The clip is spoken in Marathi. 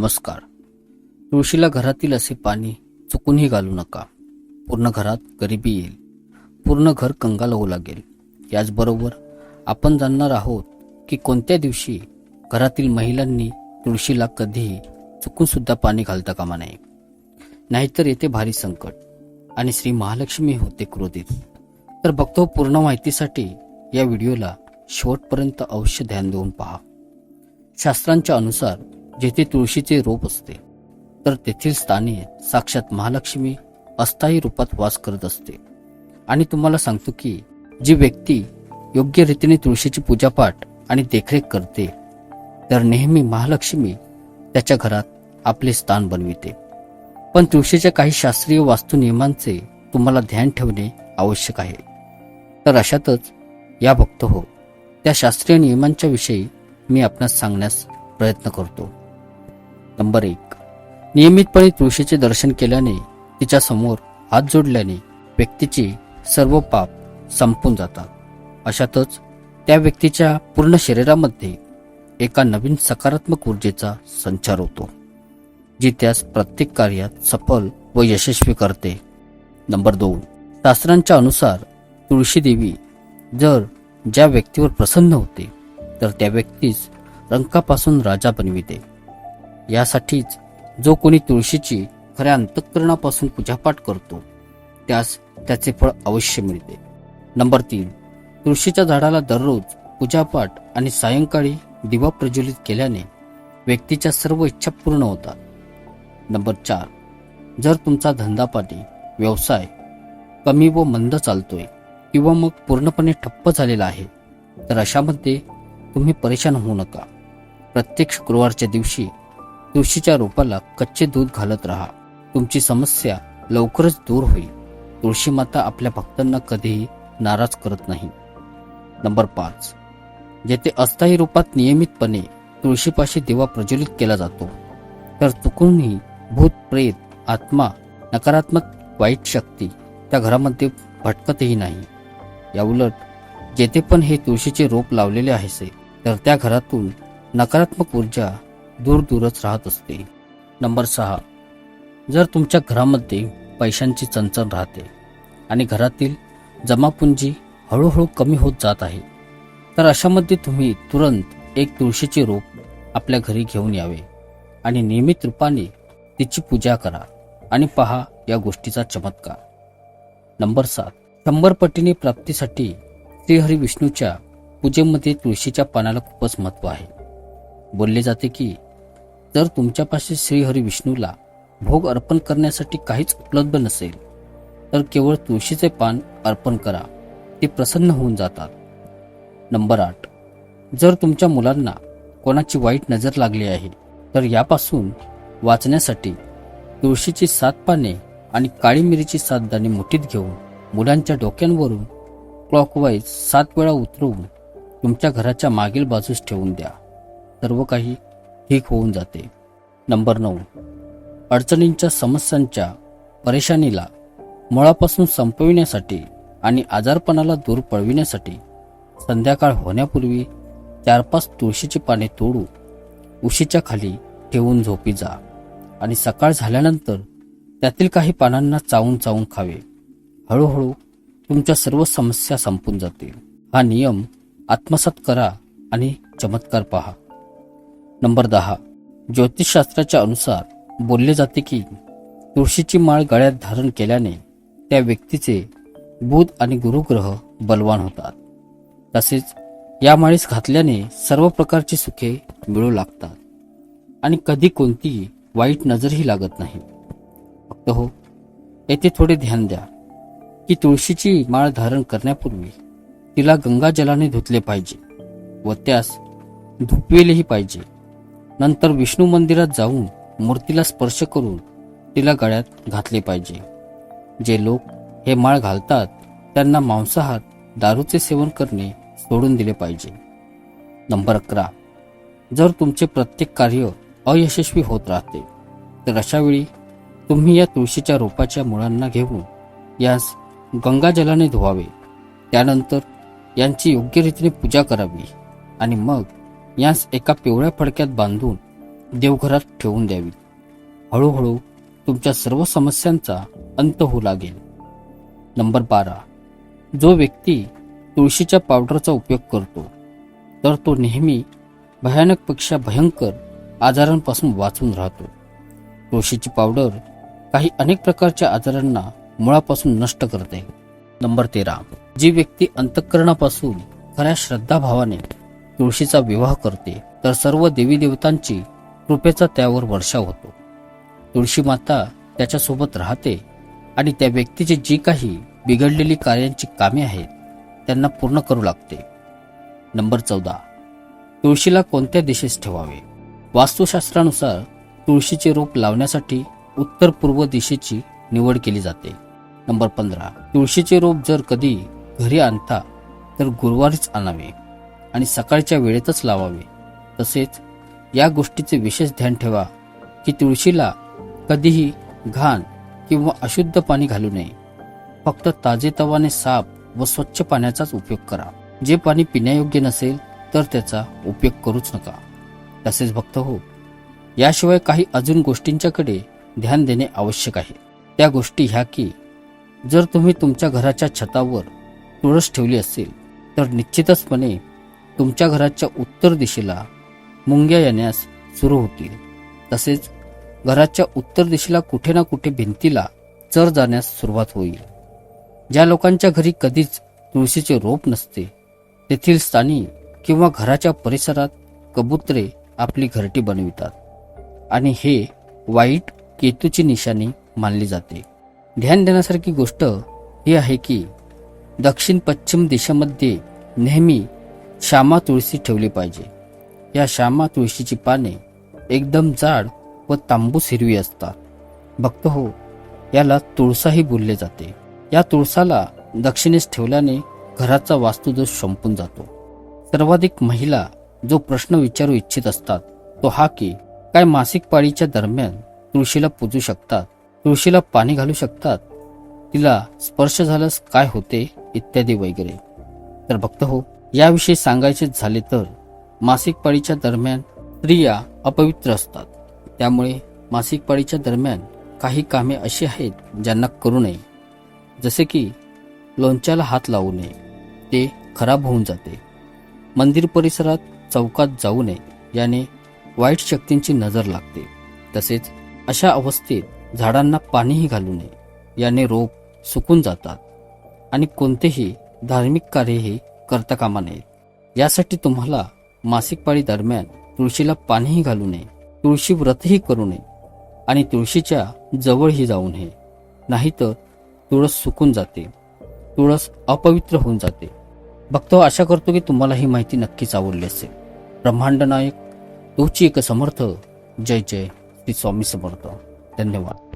नमस्कार. तुळशीला घरातील असे पाणी चुकूनही घालू नका. पूर्ण घरात गरिबी येईल. पूर्ण घर कंगाल होऊ लागेल. याचबरोबर आपण जाणणार आहोत की कोणत्या दिवशी घरातील महिलांनी तुळशीला कधीही चुकूनसुद्धा पाणी घालता कामा नये. नाहीतर येते भारी संकट आणि श्री महालक्ष्मी होते क्रोधित. तर बघतो पूर्ण माहितीसाठी या व्हिडिओला शेवटपर्यंत अवश्य ध्यान देऊन पहा. शास्त्रांच्या अनुसार जेथे तुळशीचे रोप असते तर तेथील स्थानी साक्षात महालक्ष्मी अस्थायी रूपात वास करत असते. आणि तुम्हाला सांगतो की जी व्यक्ती योग्य रीतीने तुळशीची पूजापाठ आणि देखरेख करते तर नेहमी महालक्ष्मी त्याच्या घरात आपले स्थान बनविते. पण तुळशीच्या काही शास्त्रीय वास्तू नियमांचे तुम्हाला ध्यान ठेवणे आवश्यक आहे. तर अशातच या भक्त हो त्या शास्त्रीय नियमांच्या विषयी मी आपणास सांगण्यास प्रयत्न करतो. नंबर एक. नियमितपणे तुळशीचे दर्शन केल्याने तिच्या समोर हात जोडल्याने व्यक्तीचे सर्व पाप संपून जातात. अशातच त्या व्यक्तीच्या पूर्ण शरीरामध्ये एका नवीन सकारात्मक ऊर्जेचा संचार होतो जी त्यास प्रत्येक कार्यात सफल व यशस्वी करते. नंबर दोन. शास्त्रांच्या अनुसार तुळशी देवी जर ज्या व्यक्तीवर प्रसन्न होते तर त्या व्यक्तीस रंकापासून राजा बनविते. यासाठीच जो कोणी तुळशीची खऱ्या अंतःकरणापासून पूजापाठ करतो त्यास त्याचे फळ अवश्य मिळते. नंबर तीन तुळशीच्या झाडाला दररोज पूजापाठ आणि सायंकाळी दिवा प्रज्वलित केल्याने व्यक्तीच्या सर्व इच्छा पूर्ण होतात. नंबर चार जर तुमचा धंदापाटी व्यवसाय कमी व मंद चालतोय किंवा मग पूर्णपणे ठप्प झालेला आहे तर अशामध्ये तुम्ही परेशान होऊ नका. प्रत्येक शुक्रवारच्या दिवशी तुळशीच्या रोपाला कच्चे दूध घालत राहा. तुमची समस्या लवकरच दूर होईल. तुळशी माता आपल्या भक्तांना कधीही नाराज करत नाही. नंबर पाच. जेथे अस्थायी रूपात नियमितपणे तुळशीपाशी दिवा प्रज्वलित केला जातो तर चुकूनही भूत प्रेत आत्मा नकारात्मक वाईट शक्ती त्या घरामध्ये भटकतही नाही. याउलट जेथे पण हे तुळशीचे रोप लावलेले आहे तर त्या घरातून नकारात्मक ऊर्जा दूर दूरच राहत असते. नंबर सहा. जर तुमच्या घरामध्ये पैशांची चणचण राहते आणि घरातील जमापुंजी हळूहळू कमी होत जात आहे तर अशामध्ये तुम्ही तुरंत एक तुळशीचे रोप आपल्या घरी घेऊन यावे आणि नियमित रूपाने तिची पूजा करा आणि पहा या गोष्टीचा चमत्कार. नंबर सात. शंभर पटीने प्राप्तीसाठी श्रीहरी विष्णूच्या पूजेमध्ये तुळशीच्या पानाला खूपच महत्त्व आहे. बोलले जाते की जर तुमच्यापाशी श्रीहरी विष्णूला भोग अर्पण करण्यासाठी काहीच उपलब्ध नसेल. तर केवळ तुळशीचे पान अर्पण करा. ते प्रसन्न होऊन जातात. नंबर आठ. जर तुमच्या मुलांना कोणाची वाईट नजर लागली आहे तर यापासून वाचण्यासाठी तुळशीची सात पाने आणि काळी मिरीची सात दाणे मुठीत घेऊन मुलांच्या डोक्यांवरून क्लॉकवाईज सात वेळा उतरवून तुमच्या घराच्या मागील बाजूस ठेवून द्या. सर्व काही ठीक होऊन जाते. नंबर नऊ. अडचणींच्या समस्यांच्या परेशानीला मुळापासून संपविण्यासाठी आणि आजारपणाला दूर पळविण्यासाठी संध्याकाळ होण्यापूर्वी चार पाच तुळशीची पाने तोडू उशीच्या खाली ठेवून झोपी जा आणि सकाळ झाल्यानंतर त्यातील काही पानांना चावून चावून खावे. हळूहळू तुमच्या सर्व समस्या संपून जातील. हा नियम आत्मसात करा आणि चमत्कार पहा. नंबर दहा. ज्योतिषशास्त्राच्या अनुसार बोलले जाते की तुळशीची माळ गळ्यात धारण केल्याने त्या व्यक्तीचे बुध आणि गुरुग्रह बलवान होतात. तसेच या माळीस घातल्याने सर्व प्रकारची सुखे मिळू लागतात आणि कधी कोणतीही वाईट नजरही लागत नाही. फक्त हो येथे थोडे ध्यान द्या की तुळशीची माळ धारण करण्यापूर्वी तिला गंगाजलाने धुतले पाहिजे व त्यास धुपवेलेही पाहिजे. नंतर विष्णू मंदिरात जाऊन मूर्तीला स्पर्श करून तिला गळ्यात घातले पाहिजे. जे लोक हे माळ घालतात त्यांना मांसाहार दारूचे सेवन करणे सोडून दिले पाहिजे. नंबर अकरा. जर तुमचे प्रत्येक कार्य अयशस्वी होत राहते तर अशावेळी तुम्ही या तुळशीच्या रोपाच्या मुळांना घेऊन यास गंगाजलाने धुवावे. त्यानंतर यांची योग्य रीतीने पूजा करावी आणि मग यास एका पिवळ्या फडक्यात बांधून देवघरात ठेवून द्यावी. हळूहळू तुमच्या सर्व समस्यांचा अंत होऊ लागेल. नंबर बारा. जो व्यक्ती तुळशीच्या पावडरचा उपयोग करतो तर तो नेहमी भयानकपेक्षा भयंकर आजारांपासून वाचून राहतो. तुळशीची पावडर काही अनेक प्रकारच्या आजारांना मुळापासून नष्ट करते. नंबर तेरा. जी व्यक्ती अंतःकरणापासून खऱ्या श्रद्धाभावाने तुळशीचा विवाह करते तर सर्व देवी देवतांची कृपेचा त्यावर वर्षा होतो. तुळशी माता त्याच्यासोबत राहते आणि त्या व्यक्तीची जी काही बिघडलेली कार्यांची कामे आहेत त्यांना पूर्ण करू लागते. नंबर चौदा. तुळशीला कोणत्या दिशेस ठेवावे? वास्तुशास्त्रानुसार तुळशीचे रोप लावण्यासाठी उत्तर पूर्व दिशेची निवड केली जाते. नंबर पंधरा. तुळशीचे रोप जर कधी घरी आणता तर गुरुवारीच आणावे. आणि सकाळच्या वेळेतच लावावे. तसेच या गोष्टीचे विशेष ध्यान ठेवा की तुळशीला कधीही घाण किंवा अशुद्ध पाणी घालू नये. फक्त ताजेतवाने साफ व स्वच्छ पाण्याचाच उपयोग करा. जे पाणी पिण्यायोग्य नसेल तर त्याचा उपयोग करूच नका. तसेच भक्त हो याशिवाय काही अजून गोष्टींच्याकडे ध्यान देणे आवश्यक आहे. त्या गोष्टी ह्या की जर तुम्ही तुमच्या घराच्या छतावर तुळस ठेवली असेल तर निश्चितचपणे तुमच्या घराच्या उत्तर दिशेला मुंग्या येण्यास सुरू होतील. तसेच घराच्या उत्तर दिशेला कुठे ना कुठे भिंतीला चर जाण्यास सुरुवात होईल. ज्या लोकांच्या घरी कधीच तुळशीचे रोप नसते तेथील स्थानी किंवा घराच्या परिसरात कबुतरे आपली घरटी बनवितात आणि हे वाईट केतूची निशाणी मानली जाते. ध्यान देण्यासारखी गोष्ट ही आहे की दक्षिण पश्चिम दिशेमध्ये नेहमी श्यामा तुळशी ठेवली पाहिजे. या श्यामा तुळशीची पाने एकदम जाड व तांबूस हिरवी असतात. भक्त हो याला तुळसाही बोलले जाते. या तुळसाला दक्षिणेस ठेवल्याने घराचा वास्तुदोष संपून जातो. सर्वाधिक महिला जो प्रश्न विचारू इच्छित असतात तो हा की काय मासिक पाळीच्या दरम्यान तुळशीला पूजू शकतात तुळशीला पाणी घालू शकतात? तिला स्पर्श झाल्यास काय होते? इत्यादी वगैरे. तर भक्त हो याविषयी सांगायचे झाले तर मासिक पाळीच्या दरम्यान स्त्रिया अपवित्र असतात. त्यामुळे मासिक पाळीच्या दरम्यान काही कामे अशी आहेत ज्यांना करू नये. जसे की लोणच्याला हात लावू नये. ते खराब होऊन जाते. मंदिर परिसरात चौकात जाऊ नये. याने वाईट शक्तींची नजर लागते. तसेच अशा अवस्थेत झाडांना पाणीही घालू नये. याने रोप सुकून जातात. आणि कोणतेही धार्मिक कार्यही करता कामा नये यासाठी तुम्हाला मासिक पाळी दरम्यान तुळशीला पाणीही घालू नये तुळशी व्रतही करू नये आणि तुळशीच्या जवळही जाऊ नये. नाहीतर तुळस सुकून जाते तुळस अपवित्र होऊन जाते. भक्त आशा करतो की तुम्हाला ही माहिती नक्कीच आवडली असेल. ब्रह्मांड नायक तोची एक समर्थ. जय जय श्री स्वामी समर्थ. धन्यवाद.